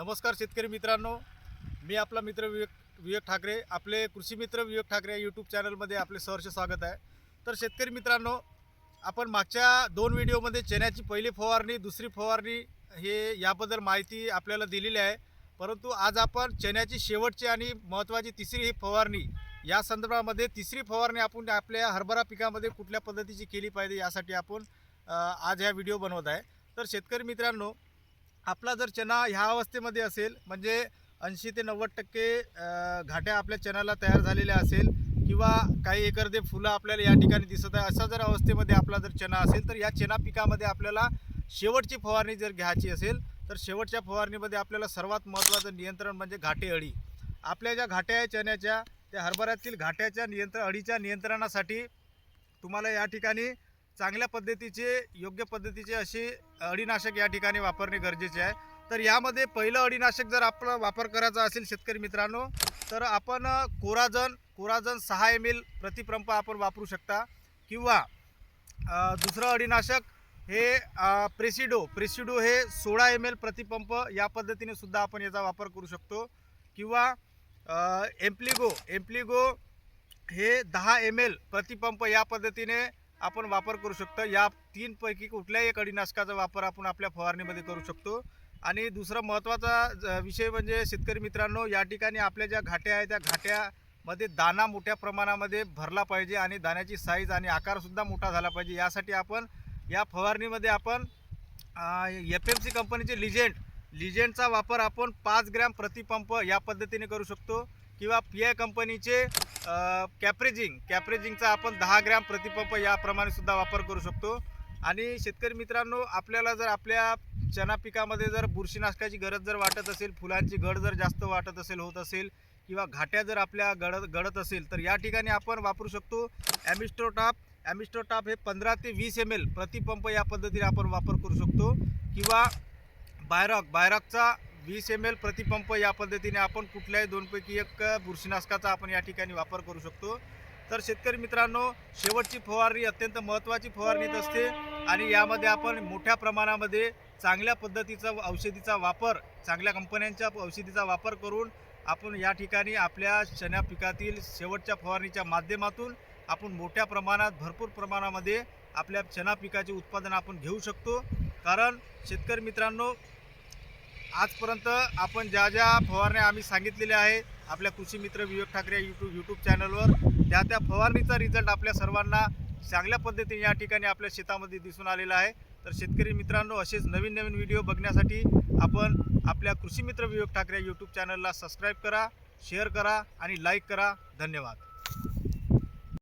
नमस्कार शेतकरी मित्रांनो. मी आपला मित्र विवेक विवेक ठाकरे. आपले कृषी मित्र विवेक ठाकरे यूट्यूब चॅनलमध्ये आपले सहर्ष स्वागत आहे. तर शेतकरी मित्रांनो आपण मागच्या दोन व्हिडिओमध्ये चण्याची पहिली फवारणी दुसरी फवारणी हे याबद्दल माहिती आपल्याला दिलेली आहे. परंतु आज आपण चण्याची शेवटची आणि महत्त्वाची तिसरी ही फवारणी या संदर्भामध्ये तिसरी फवारणी आपण आपल्या हरभरा पिकामध्ये कुठल्या पद्धतीची केली पाहिजे यासाठी आपण आज ह्या व्हिडिओ बनवत आहे. तर शेतकरी मित्रांनो आपला जर चना ह्या अवस्थेमध्ये असेल म्हणजे ऐंशी ते नव्वद टक्के घाट्या आपल्या चण्याला तयार झालेल्या असेल किंवा काही एकरदे फुलं आपल्याला या ठिकाणी दिसत आहे अशा जर अवस्थेमध्ये आपला जर चना असेल तर या चना पिकामध्ये आपल्याला शेवटची फवारणी जर घ्यायची असेल तर शेवटच्या फवारणीमध्ये आपल्याला सर्वात महत्त्वाचं नियंत्रण म्हणजे घाटे अळी. आपल्या ज्या घाट्या आहे चण्याच्या त्या हरभऱ्यातील घाट्याच्या नियंत्रण अळीच्या नियंत्रणासाठी तुम्हाला या ठिकाणी चांगल्या पद्धतीचे योग्य पद्धतीचे असे अळीनाशक या ठिकाणी वापरणे गरजेचे आहे. तर यामध्ये पहिलं अळीनाशक जर आपला वापर करायचा असेल शेतकरी मित्रांनो तर आपण कोराजन कोराजन सहा एम एल प्रतिप्रंप आपण वापरू शकता. किंवा दुसरं अळीनाशक हे प्रेसिडो प्रेसिडो हे सोळा एम एल प्रतिपंप या पद्धतीने सुद्धा आपण याचा वापर करू शकतो. किंवा एम्प्लिगो एम्प्लिगो हे दहा एम एल प्रतिपंप या पद्धतीने आपण वापर करू शकतो. या तीनपैकी कुठल्याही कडीनाशकाचा वापर आपण आपल्या फवारणीमध्ये करू शकतो. आणि दुसरा महत्त्वाचा ज- विषय म्हणजे शेतकरी मित्रांनो या ठिकाणी आपल्या ज्या घाट्या आहेत त्या घाट्यामध्ये दाना मोठ्या प्रमाणामध्ये भरला पाहिजे आणि दाण्याची साईज आणि आकारसुद्धा मोठा झाला पाहिजे. यासाठी आपण या फवारणीमध्ये आपण एफ एम सी कंपनीचे लिजेंड लिजेंडचा वापर आपण पाच ग्रॅम प्रतिपंप या पद्धतीने करू शकतो. किंवा पी आय कंपनीचे कॅप्रेजिंग कॅप्रेजिंगचा आपण दहा ग्रॅम प्रतिपंप याप्रमाणे सुद्धा वापर करू शकतो. आणि शेतकरी मित्रांनो आपल्याला जर आपल्या चना पिकामध्ये जर बुरशीनाशकाची गरज जर वाटत असेल फुलांची गड जर जास्त वाटत असेल होत असेल किंवा घाट्या जर आपल्या गडत गडत असेल तर या ठिकाणी आपण वापरू शकतो ॲमिस्ट्रोटाप ॲमिस्ट्रोटाप हे पंधरा ते वीस एम एल प्रतिपंप या पद्धतीने आपण वापर करू शकतो. किंवा बायरॉक बायरॉकचा वीस एम एल प्रतिपंप या पद्धतीने आपण कुठल्याही दोनपैकी एक बुरशीनाशकाचा आपण या ठिकाणी वापर करू शकतो. तर शेतकरी मित्रांनो शेवटची फवारणी अत्यंत महत्त्वाची फवारणीत असते आणि यामध्ये आपण मोठ्या प्रमाणामध्ये चांगल्या पद्धतीचा औषधीचा वापर चांगल्या कंपन्यांच्या औषधीचा वापर करून आपण या ठिकाणी आपल्या चण्या पिकातील शेवटच्या फवारणीच्या माध्यमातून आपण मोठ्या प्रमाणात भरपूर प्रमाणामध्ये आपल्या चणा पिकाचे उत्पादन आपण घेऊ शकतो. कारण शेतकरी मित्रांनो आजपर्यंत आपण ज्या ज्या फवारण्या आम्ही सांगितलेल्या आहे आपल्या कृषी मित्र विवेक ठाकरे यूट्यूब यूट्यूब चॅनलवर त्या त्या फवारणीचा रिझल्ट आपल्या सर्वांना चांगल्या पद्धतीने या ठिकाणी आपल्या शेतामध्ये दिसून आलेला आहे. तर शेतकरी मित्रांनो असेच नवीन नवीन व्हिडिओ बघण्यासाठी आपण आपल्या कृषी मित्र विवेक ठाकरे यूट्यूब चॅनलला सबस्क्राईब करा शेअर करा आणि लाईक करा. धन्यवाद.